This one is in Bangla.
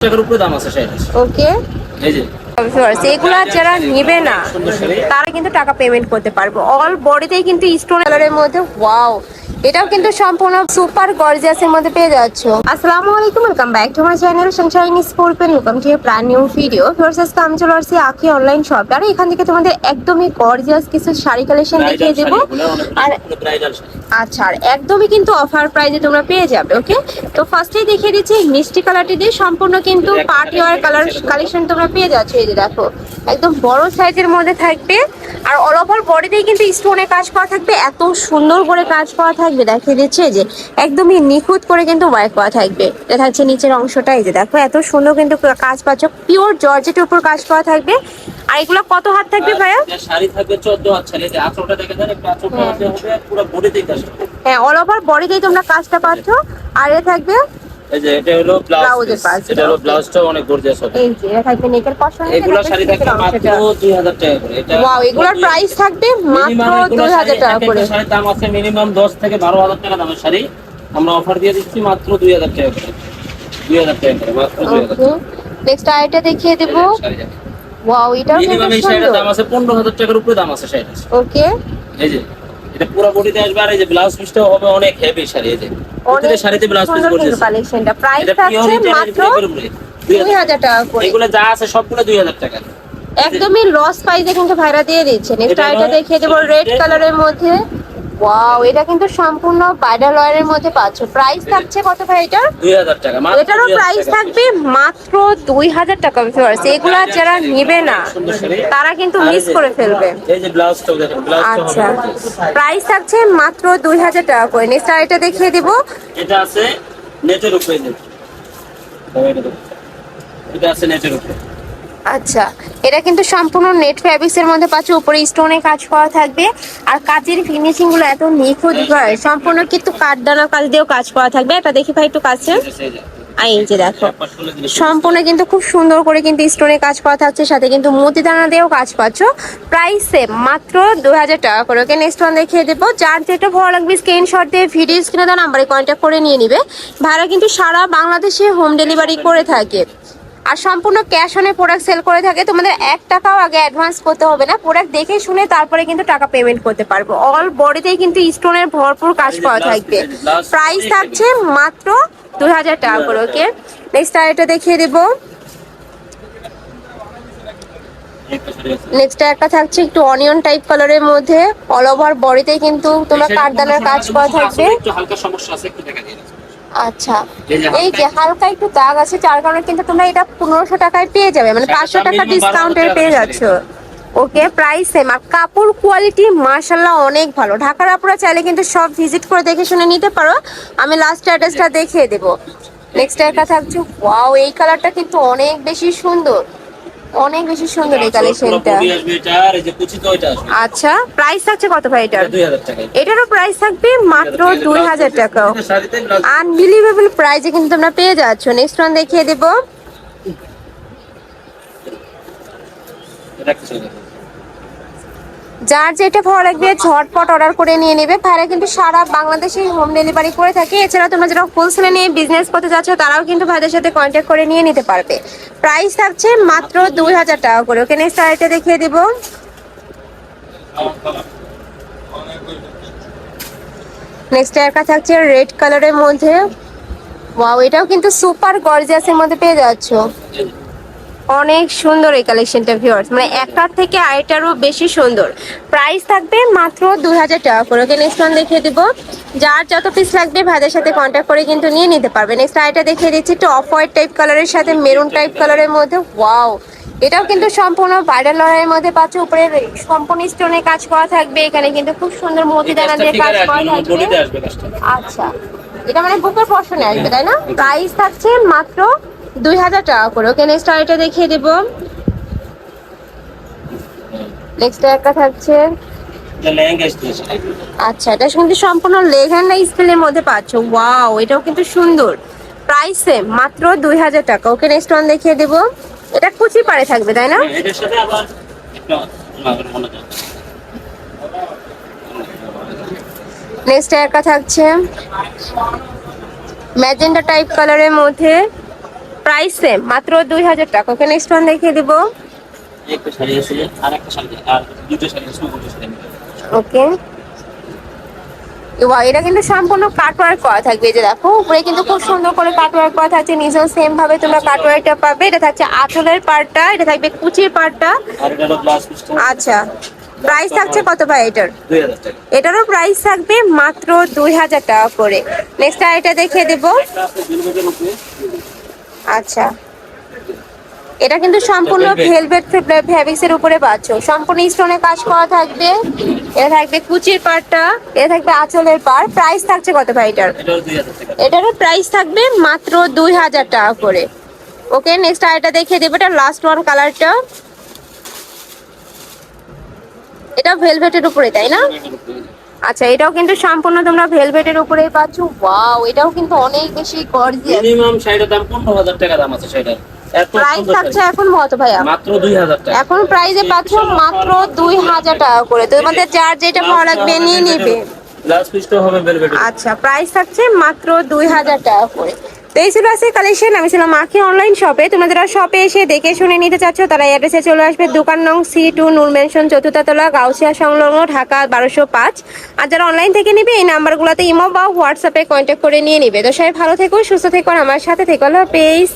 টাকার উপরে দাম আছে ওকে। এই যে। এগুলা যারা নেবে না তারা কিন্তু টাকা পেমেন্ট করতে পারব। অল বডিতেই কিন্তু স্টোন কালারের মধ্যে ওয়াও এটাও কিন্তু সম্পূর্ণ সুপার গর্জিয়াসের মধ্যে পেয়ে যাচ্ছ। আসসালামু আলাইকুম welcome back to my channel sunshine school pen welcome to brand new video verses আমি চলে আসছি আখি অনলাইন শপ আর এখান থেকে তোমাদের একদমই গর্জিয়াস কিছু শাড়ি কালেকশন দেখিয়ে দেবো। আর আচ্ছা আর একদমই কিন্তু অফার প্রাইজে তোমরা পেয়ে যাবে ওকে তো ফার্স্টেই দেখিয়ে দিচ্ছি মিষ্টি কালারটি দিয়ে সম্পূর্ণ কিন্তু পার্টি ওয়ার কালার কালেকশন তোমরা পেয়ে যাচ্ছ এই যে দেখো। একদম বড় সাইজের মধ্যে থাকবে। আর অল ওভার বডিতেই কিন্তু স্টোনে কাজ করা থাকবে এত সুন্দর করে কাজ করা থাকবে। দেখিয়ে দিচ্ছে যে একদমই নিখুঁত করে কিন্তু ওয়ার্ক করা থাকবে। এটা থাকছে নিচের অংশটা এই যে দেখো এত সুন্দর কিন্তু কাজ পাচ্ছ। পিওর জর্জেটের উপর কাজ করা থাকবে। আর এগুলো কত হাত থাকবে ভাইয়া? শাড়ি থাকবে 14 হাত ছেলে যে আঁচলটা দেখে দেন একটু আঁচলটা হ্যাঁ। হবে পুরো বডিতেই কাজ হ্যাঁ অল ওভার বডিতেই তোমরা কাজটা পাচ্ছ। আর এ থাকবে এই যে এটা হলো ব্লাউজ। এটা হলো ব্লাউজটাও অনেক গর্জিয়াস হবে। এই যে এটা থাকবে নেকের পশন এগুলা শাড়ি থাকবে মাত্র 2000 টাকা করে। এটা ওয়াও এগুলোর প্রাইস থাকবে মাত্র দুই হাজার টাকা করে। শাড়ির দাম আছে মিনিমাম 10 থেকে 12000 টাকা দামের শাড়ি। আমরা অফার দিয়ে দিচ্ছি মাত্র 2000 টাকা করে। 2000 টাকা করে মাত্র 2000 নেক্সট আইটা দেখিয়ে দেব। ওয়াও এটাও কিন্তু মিনিমাম এই শাড়িটার দাম আছে 15000 টাকার উপরে দাম আছে শাড়িটা। ওকে এই যে এটা পুরো বডিতে আসবে আর এই যে ব্লাউজ পিসটাও হবে অনেক হেভি শাড়ি এই যে প্রতিটা শাড়িতে ব্লাউজ পিস কালেকশনটা প্রাইস ইটালির মাত্র ফেব্রিকের উপরে। দুই হাজার টাকা করে। এগুলো যা আছে সবগুলো 2000 টাকা। একদমই লস প্রাইসে কিন্তু ভাইরা দিয়ে দিচ্ছেন। এটা এটা দেখিয়ে দেবো রেড কালারের মধ্যে। ওয়াও এটা কিন্তু সম্পূর্ণ বাইডাল ওয়ারের মধ্যে পাচ্ছ। প্রাইস থাকছে কত ভাই এটার 2000 টাকা এটারও প্রাইস থাকবে মাত্র দুই হাজার টাকা ভিউয়ার্স এগুলা যারা নেবে না তারা কিন্তু মিস করে ফেলবে। এই যে ব্লাউজটা আচ্ছা। প্রাইস থাকছে মাত্র দুই হাজার টাকা করে। নেক্সট এটা দেখিয়ে দিব। এটা আছে নেটের উপরে এটা। এটা আছে নেটের উপরে। আচ্ছা এটা কিন্তু সম্পূর্ণ নেট ফ্যাব্রিক্স এর মধ্যে পাচ্ছ উপরে স্টোনে কাজ করা থাকবে। আর কাজের ফিনিশিংগুলো এত নিখুঁত হয় সম্পূর্ণ কিন্তু কাঠদানা কাজ দিয়েও কাজ করা থাকবে। এটা দেখি ভাই একটু কাছে। যে, দেখো। সম্পূর্ণ কিন্তু খুব সুন্দর করে কিন্তু স্টোনে কাজ করা থাকছে সাথে কিন্তু দিয়েও কাজ মাত্র দু হাজার টাকা করে। দেখিয়ে দেবো। যার যেটা ভালো লাগবে দিয়ে নাম্বারে করে নিয়ে নিবে। ভাড়া কিন্তু সারা বাংলাদেশে হোম ডেলিভারি করে থাকে। আর সম্পূর্ণ ক্যাশ অনে প্রোডাক্ট সেল করে থাকে তোমাদের এক টাকাও আগে অ্যাডভান্স করতে হবে না। প্রোডাক্ট দেখে শুনে তারপরে কিন্তু টাকা পেমেন্ট করতে পারব। অল বডিতেই কিন্তু স্টোনের ভরপুর কাজ পাওয়া থাকবে। প্রাইস থাকছে মাত্র দুই হাজার টাকা করে ওকে নেক্সট আর এটা দেখিয়ে দেবো। নেক্সট একটা থাকছে একটু অনিয়ন টাইপ কালারের মধ্যে। অল ওভার বডিতে কিন্তু তোমরা কাঠদানার কাজ করা থাকবে। একটু হালকা সমস্যা আছে একটু দেখা। আচ্ছা। এই যে হালকা একটু দাগ আছে যার কারণে কিন্তু তোমরা এটা পনেরোশো টাকায় পেয়ে যাবে। মানে পাঁচশো টাকা ডিসকাউন্টের ডিসকাউন্টে পেয়ে যাচ্ছ। ওকে প্রাইস সেম আর কাপড় কোয়ালিটি মার্শাল্লাহ অনেক ভালো। ঢাকার আপুরা চাইলে কিন্তু সব ভিজিট করে দেখে শুনে নিতে পারো। আমি লাস্ট অ্যাড্রেসটা দেখিয়ে দেবো। নেক্সট একটা থাকছে। ওয়াও এই কালারটা কিন্তু অনেক বেশি সুন্দর। অনেক বেশি সুন্দর এই কালেকশনটা। আচ্ছা প্রাইস থাকছে কত ভাই এটার? এটা 2000 টাকা। এটারও প্রাইস থাকবে মাত্র দুই হাজার টাকা। আনবিলিভেবল প্রাইসে কিন্তু তোমরা পেয়ে যাচ্ছ। নেক্সট ওয়ান দেখিয়ে দেব। যার যেটা ভালো লাগবে ঝটপট অর্ডার করে নিয়ে নেবে। ভাইরা কিন্তু সারা বাংলাদেশে হোম ডেলিভারি করে থাকে। এছাড়া তোমরা যারা হোলসেলে নিয়ে বিজনেস করতে যাচ্ছ, তারাও কিন্তু ভাইদের সাথে কন্ট্যাক্ট করে নিয়ে নিতে পারবে। প্রাইস থাকছে মাত্র দুই হাজার টাকা করে। ওকে নেক্সট আরেকটা দেখিয়ে দিব। নেক্সট একটা থাকছে রেড কালারের মধ্যে। ওয়াও এটাও কিন্তু সুপার গর্জিয়াসের মধ্যে পেয়ে যাচ্ছ। অনেক সুন্দর এই কালেকশনটা ভিউয়ার্স মানে একটার থেকে আরেকটারও বেশি সুন্দর। প্রাইস থাকবে মাত্র দুই হাজার টাকা করে। ওকে নেক্সট ওয়ান দেখিয়ে দিব। যার যত পিস লাগবে ভাইদের সাথে কন্ট্যাক্ট করে কিন্তু নিয়ে নিতে পারবে। নেক্সট আরেকটা দেখিয়ে দিচ্ছি একটু অফ হোয়াইট টাইপ কালারের সাথে মেরুন টাইপ কালারের মধ্যে। ওয়াও এটাও কিন্তু সম্পূর্ণ বাইরের লড়াইয়ের মধ্যে পাচ্ছে। উপরে সম্পূর্ণ স্টোনে কাজ করা থাকবে। এখানে কিন্তু খুব সুন্দর মতি দানা দিয়ে কাজ করা থাকবে। আচ্ছা। এটা মানে বুকের পশনে আসবে তাই না? প্রাইস থাকছে মাত্র দুই হাজার টাকা করে। ওকে নেক্সট আরেকটা দেখিয়ে দেব। নেক্সট একটা থাকছে। আচ্ছা এটা কিন্তু সম্পূর্ণ লেহেঙ্গা স্টাইলের মধ্যে পাচ্ছ। ওয়াও এটাও কিন্তু সুন্দর। প্রাইস সেম মাত্র দুই হাজার টাকা। ওকে নেক্সট ওয়ান দেখিয়ে দেব। এটা কুচি পারে থাকবে তাই না? হ্যাঁ। নেক্সট একটা থাকছে। ম্যাজেন্ডা টাইপ কালারের মধ্যে। প্রাইস সেম মাত্র দুই হাজার টাকা। ওকে নেক্সট ওয়ান দেখিয়ে দিব। ওকে। এটা কিন্তু সম্পূর্ণ কাটওয়ার্ক করা থাকবে এই যে দেখো উপরে কিন্তু খুব সুন্দর করে কাটওয়ার্ক করা থাকছে নিজেও সেম ভাবে তোমরা কাটওয়ার্কটা পাবে। এটা থাকছে আঁচলের পার্টটা এটা থাকবে কুচির পার্টটা আচ্ছা প্রাইস থাকছে কত ভাই এটার? এটারও প্রাইস থাকবে মাত্র দুই হাজার টাকা করে। নেক্সট এটা দেখিয়ে দেবো একটা আছে দুর্গের উপরে আচ্ছা। এটা কিন্তু সম্পূর্ণ ভেলভেট ফ্যাব্রিক্স এর উপরে পাচ্ছ সম্পূর্ণ স্টোনে কাজ করা থাকবে। এটা থাকবে কুচির পাড়টা। এটা থাকবে আঁচলের পাড়। প্রাইস থাকছে কত ভাই এটার? এটারও প্রাইস থাকবে মাত্র দুই হাজার টাকা করে। ওকে নেক্সট আর এটা দেখিয়ে দেবো। এটা লাস্ট ওয়ান কালারটা এটা ভেলভেটের উপরে তাই না? আচ্ছা এটাও কিন্তু সম্পূর্ণ তোমরা ভেলভেটের উপরে পাচ্ছ? ওয়াও এটাও কিন্তু অনেক বেশি গর্জিয়াস মিনিমাম শাড়িটার দাম পনেরো হাজার টাকা দাম আছে প্রাইস থাকছে এখন কত ভাইয়া? মাত্র টাকা। এখন প্রাইসে পাচ্ছ মাত্র দুই হাজার টাকা করে। তোমাদের যার যেটা ভালো লাগবে নিয়ে নিবে। পিসটা হবে আচ্ছা প্রাইস থাকছে মাত্র দুই হাজার টাকা করে। তো এই ছিল আজকে কালেকশন আমি ছিলাম মাখি অনলাইন শপে তোমরা যারা শপে এসে দেখে শুনে নিতে চাচ্ছ, তারা অ্যাড্রেসে চলে আসবে। দোকান নং সি টু নূর মেনশন চতুর্থাতলা গাউসিয়া সংলগ্ন, ঢাকা বারোশো পাঁচ। আর যারা অনলাইন থেকে নিবে, এই নাম্বারগুলোতে ইমো বা হোয়াটসঅ্যাপে কন্ট্যাক্ট করে নিয়ে নিবে। তো সবাই ভালো থেকো, সুস্থ থেকো আমার সাথে থেকো। পেজ